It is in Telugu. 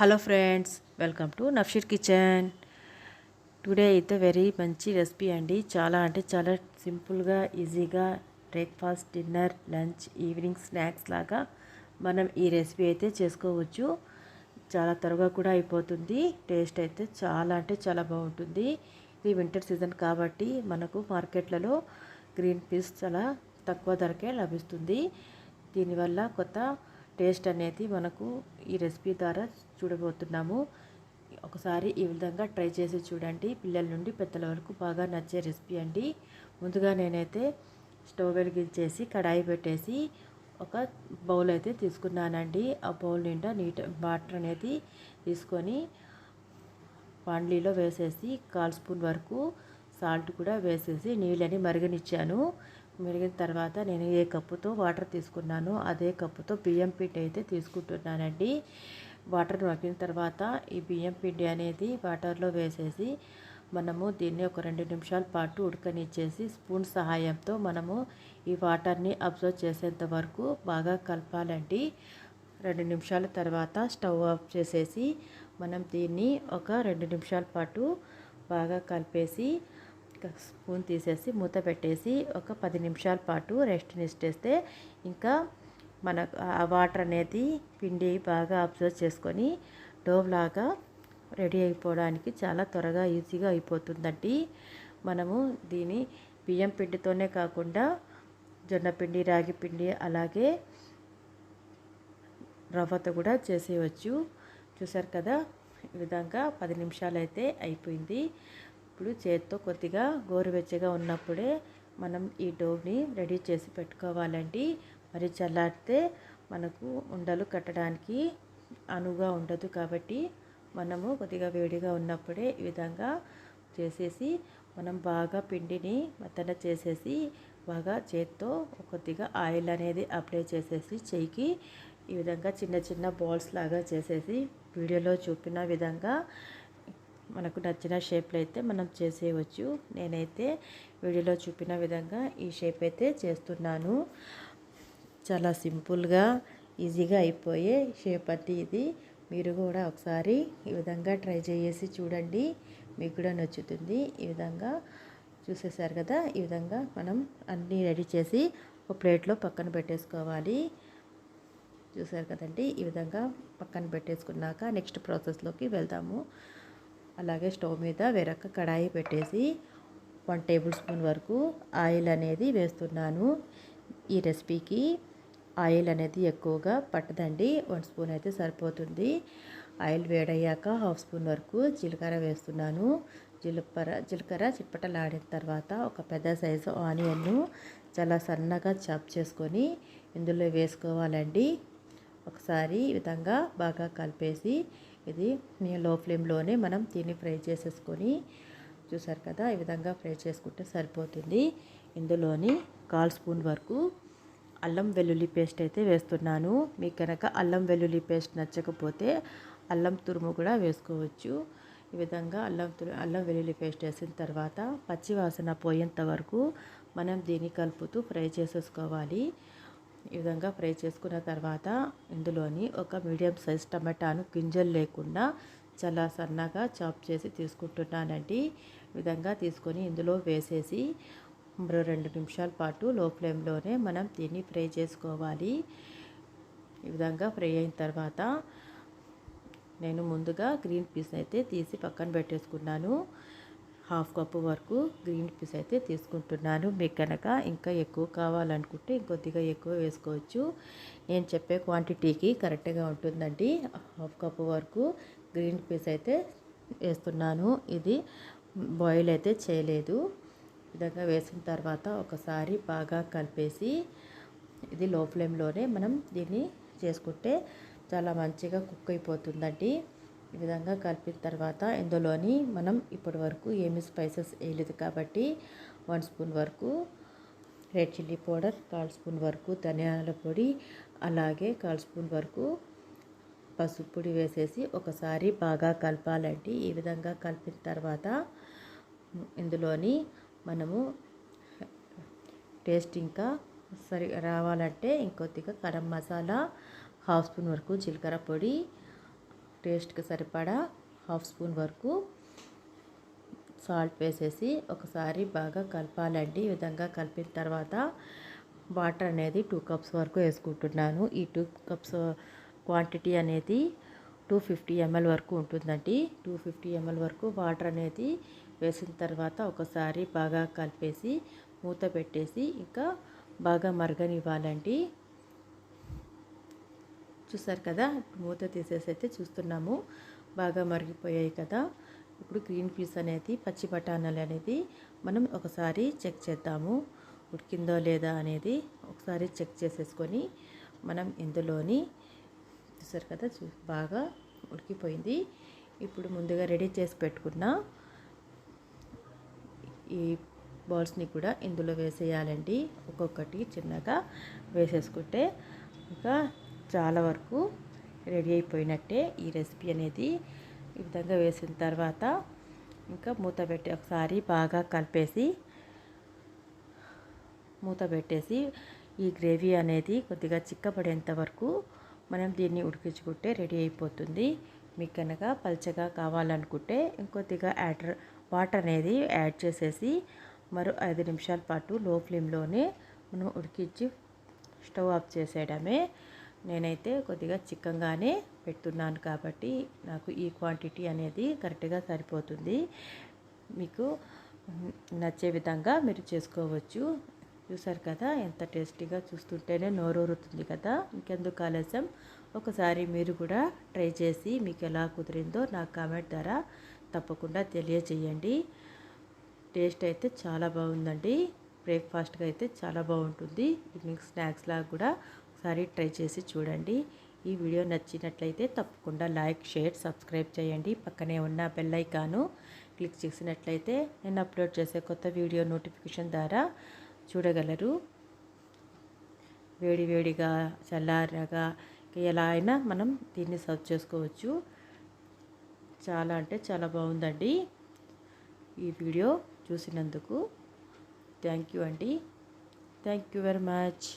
Hello friends welcome to Nafsheer kitchen today అయితే వెరీ మంచి రెసిపీ అండి. చాలా అంటే చాలా సింపుల్గా ఈజీగా breakfast dinner lunch evening snacks లాగా మనం ఈ రెసిపీ అయితే చేసుకోవచ్చు. చాలా త్వరగా కూడా అయిపోతుంది. టేస్ట్ అయితే చాలా అంటే చాలా బాగుంటుంది. ఇది వింటర్ సీజన్ కాబట్టి మనకు మార్కెట్లలో గ్రీన్ పీస్ చాలా తక్కువ ధరకే లభిస్తుంది. దీనివల్ల కొత్త టేస్ట్ అనేది మనకు ఈ రెసిపీ ద్వారా చూడబోతున్నాము. ఒకసారి ఈ విధంగా ట్రై చేసి చూడండి. పిల్లల నుండి పెద్దల వరకు బాగా నచ్చే రెసిపీ అండి. ముందుగా నేనైతే స్టవ్ వెలిగించేసి కడాయి పెట్టేసి ఒక బౌల్ అయితే తీసుకున్నానండి. ఆ బౌల్ నిండా నీట్ వాటర్ అనేది తీసుకొని పాండ్లీలో వేసేసి కాల్ స్పూన్ వరకు సాల్ట్ కూడా వేసేసి నీళ్ళని మరిగనిచ్చాను. మెరిగిన తర్వాత నేను ఏ కప్పుతో వాటర్ తీసుకున్నానో అదే కప్పుతో బియ్యం పిండి అయితే తీసుకుంటున్నానండి. వాటర్ మగ్గిన తర్వాత ఈ బియ్యం పిండి అనేది వాటర్లో వేసేసి మనము దీన్ని ఒక రెండు నిమిషాల పాటు ఉడకనిచ్చేసి స్పూన్ సహాయంతో మనము ఈ వాటర్ని అబ్జర్వ్ చేసేంత వరకు బాగా కలపాలండి. రెండు నిమిషాల తర్వాత స్టవ్ ఆఫ్ చేసేసి మనం దీన్ని ఒక రెండు నిమిషాల పాటు బాగా కలిపేసి స్పూన్ తీసేసి మూత పెట్టేసి ఒక పది నిమిషాల పాటు రెస్ట్ ఇచ్చేస్తే ఇంకా మన ఆ వాటర్ అనేది పిండి బాగా అబ్జర్వ్ చేసుకొని డోవ్ లాగా రెడీ అయిపోవడానికి చాలా త్వరగా ఈజీగా అయిపోతుందండి. మనము దీని బియ్యం పిండితోనే కాకుండా జొన్న పిండి రాగి పిండి అలాగే రవ్వతో కూడా చేసేయవచ్చు చూసారు కదా? ఈ విధంగా పది నిమిషాలు అయితే అయిపోయింది. ఇప్పుడు చేతితో కొద్దిగా గోరువెచ్చగా ఉన్నప్పుడే మనం ఈ డోని రెడీ చేసి పెట్టుకోవాలండి. మరి చల్లారితే మనకు ఉండలు కట్టడానికి అనువుగా ఉండదు కాబట్టి మనము కొద్దిగా వేడిగా ఉన్నప్పుడే ఈ విధంగా చేసేసి మనం బాగా పిండిని మెత్తన చేసేసి బాగా చేత్తో కొద్దిగా ఆయిల్ అనేది అప్లై చేసేసి చెయ్యికి ఈ విధంగా చిన్న చిన్న బాల్స్ లాగా చేసేసి వీడియోలో చూపిన విధంగా మనకు నచ్చిన షేప్లో అయితే మనం చేసేయవచ్చు. నేనైతే వీడియోలో చూపిన విధంగా ఈ షేప్ అయితే చేస్తున్నాను. చాలా సింపుల్గా ఈజీగా అయిపోయే షేప్ అంటే ఇది. మీరు కూడా ఒకసారి ఈ విధంగా ట్రై చేసి చూడండి. మీకు కూడా నచ్చుతుంది. ఈ విధంగా చూసేసారు కదా? ఈ విధంగా మనం అన్నీ రెడీ చేసి ఒక ప్లేట్లో పక్కన పెట్టేసుకోవాలి. చూసారు కదండి? ఈ విధంగా పక్కన పెట్టేసుకున్నాక నెక్స్ట్ ప్రాసెస్లోకి వెళ్దాము. అలాగే స్టవ్ మీద వేరొక కడాయి పెట్టేసి వన్ టేబుల్ స్పూన్ వరకు ఆయిల్ అనేది వేస్తున్నాను. ఈ రెసిపీకి ఆయిల్ అనేది ఎక్కువగా పట్టదండి. వన్ స్పూన్ అయితే సరిపోతుంది. ఆయిల్ వేడయ్యాక హాఫ్ స్పూన్ వరకు జీలకర్ర వేస్తున్నాను. జీలకర్ర జీలకర్ర చిట్పటలాడిన తర్వాత ఒక పెద్ద సైజు ఆనియన్ను చాలా సన్నగా చాప్ చేసుకొని ఇందులో వేసుకోవాలండి. ఒకసారి ఈ విధంగా బాగా కలిపేసి ఇది లో ఫ్లేమ్లోనే మనం దీన్ని ఫ్రై చేసేసుకొని చూసారు కదా ఈ విధంగా ఫ్రై చేసుకుంటే సరిపోతుంది. ఇందులోని కాల్ స్పూన్ వరకు అల్లం వెల్లుల్లి పేస్ట్ అయితే వేస్తున్నాను. మీకు కనుక అల్లం వెల్లుల్లి పేస్ట్ నచ్చకపోతే అల్లం తురుము కూడా వేసుకోవచ్చు. ఈ విధంగా అల్లం తురు అల్లం వెల్లుల్లి పేస్ట్ వేసిన తర్వాత పచ్చి వాసన పోయేంత వరకు మనం దీన్ని కలుపుతూ ఫ్రై చేసేసుకోవాలి. ఈ విధంగా ఫ్రై చేసుకున్న తర్వాత ఇందులోని ఒక మీడియం సైజ్ టమాటాను గింజలు లేకుండా చాలా సన్నగా చాప్ చేసి తీసుకుంటున్నానండి. ఈ విధంగా తీసుకొని ఇందులో వేసేసి మరో రెండు నిమిషాల పాటు లో ఫ్లేమ్లోనే మనం దీన్ని ఫ్రై చేసుకోవాలి. ఈ విధంగా ఫ్రై అయిన తర్వాత నేను ముందుగా గ్రీన్ పీస్ అయితే తీసి పక్కన పెట్టేసుకున్నాను. హాఫ్ కప్పు వరకు గ్రీన్ పీస్ అయితే తీసుకుంటున్నాను. మీకు కనుక ఇంకా ఎక్కువ కావాలనుకుంటే ఇంకొద్దిగా ఎక్కువ వేసుకోవచ్చు. నేను చెప్పే క్వాంటిటీకి కరెక్ట్గా ఉంటుందండి. హాఫ్ కప్పు వరకు గ్రీన్ పీస్ అయితే వేస్తున్నాను. ఇది బాయిల్ అయితే చేయలేదు. విధంగా వేసిన తర్వాత ఒకసారి బాగా కలిపేసి ఇది లో ఫ్లేమ్లోనే మనం దీన్ని చేసుకుంటే చాలా మంచిగా కుక్ అయిపోతుందండి. ఈ విధంగా కలిపిన తర్వాత ఇందులోని మనం ఇప్పటి వరకు ఏమి స్పైసెస్ వేయలేదు కాబట్టి వన్ స్పూన్ వరకు రెడ్ చిల్లీ పౌడర్ కాల్ స్పూన్ వరకు ధనియాల పొడి అలాగే కాల్ స్పూన్ వరకు పసుపు పొడి వేసేసి ఒకసారి బాగా కలపాలండి. ఈ విధంగా కలిపిన తర్వాత ఇందులోని మనము టేస్ట్ ఇంకా సరి రావాలంటే ఇంకొద్దిగా గరం మసాలా హాఫ్ స్పూన్ వరకు జీలకర్ర పొడి టేస్ట్కి సరిపడా హాఫ్ స్పూన్ వరకు సాల్ట్ వేసేసి ఒకసారి బాగా కలపాలండి. ఈ విధంగా కలిపిన తర్వాత వాటర్ అనేది టూ కప్స్ వరకు వేసుకుంటున్నాను. ఈ టూ కప్స్ క్వాంటిటీ అనేది టూ ఫిఫ్టీ ఎంఎల్ వరకు ఉంటుందండి. టూ ఫిఫ్టీ ఎంఎల్ వరకు వాటర్ అనేది వేసిన తర్వాత ఒకసారి బాగా కలిపేసి మూత పెట్టేసి ఇంకా బాగా మరగనివ్వాలండి. చూసారు కదా? మూత తీసేసి అయితే చూస్తున్నాము. బాగా మరిగిపోయాయి కదా? ఇప్పుడు గ్రీన్ పీస్ అనేది పచ్చి బఠానీలు అనేది మనం ఒకసారి చెక్ చేద్దాము. ఉడికిందో లేదా అనేది ఒకసారి చెక్ చేసేసుకొని మనం ఇందులోని చూసారు కదా? చూ బాగా ఉడికిపోయింది. ఇప్పుడు ముందుగా రెడీ చేసి పెట్టుకున్న ఈ బాల్స్ని కూడా ఇందులో వేసేయాలండి. ఒక్కొక్కటి చిన్నగా వేసేసుకుంటే ఇంకా చాలా వరకు రెడీ అయిపోయినట్టే ఈ రెసిపీ అనేది. ఈ విధంగా వేసిన తర్వాత ఇంకా మూత పెట్టి ఒకసారి బాగా కలిపేసి మూత పెట్టేసి ఈ గ్రేవీ అనేది కొద్దిగా చిక్కపడేంత వరకు మనం దీన్ని ఉడికించుకుంటే రెడీ అయిపోతుంది. మీకు కనుక పల్చగా కావాలనుకుంటే ఇంకొద్దిగా యాడ్ వాటర్ అనేది యాడ్ చేసేసి మరో ఐదు నిమిషాల పాటు లో ఫ్లేమ్లోనే మనం ఉడికించి స్టవ్ ఆఫ్ చేసేయడమే. నేనైతే కొద్దిగా చిక్కంగానే పెడుతున్నాను కాబట్టి నాకు ఈ క్వాంటిటీ అనేది కరెక్ట్గా సరిపోతుంది. మీకు నచ్చే విధంగా మీరు చేసుకోవచ్చు. చూసారు కదా ఎంత టేస్టీగా చూస్తుంటేనే నోరూరుతుంది కదా. ఇంకెందుకు ఆలస్యం? ఒకసారి మీరు కూడా ట్రై చేసి మీకు ఎలా కుదిరిందో నాకు కామెంట్ ద్వారా తప్పకుండా తెలియజేయండి. టేస్ట్ అయితే చాలా బాగుందండి. బ్రేక్ఫాస్ట్గా అయితే చాలా బాగుంటుంది. ఈవినింగ్ స్నాక్స్ లాగా కూడా ఒకసారి ట్రై చేసి చూడండి. ఈ వీడియో నచ్చినట్లయితే తప్పకుండా లైక్ షేర్ సబ్స్క్రైబ్ చేయండి. పక్కనే ఉన్న బెల్ ఐకాను క్లిక్ చేసినట్లయితే నేను అప్లోడ్ చేసే కొత్త వీడియో నోటిఫికేషన్ ద్వారా చూడగలరు. వేడి వేడిగా చల్లారగా ఎలా అయినా మనం దీన్ని సర్వ్ చేసుకోవచ్చు. చాలా అంటే చాలా బాగుందండి ఈ వీడియో చూసినందుకు. థ్యాంక్ యూ అండి. Thank you very much.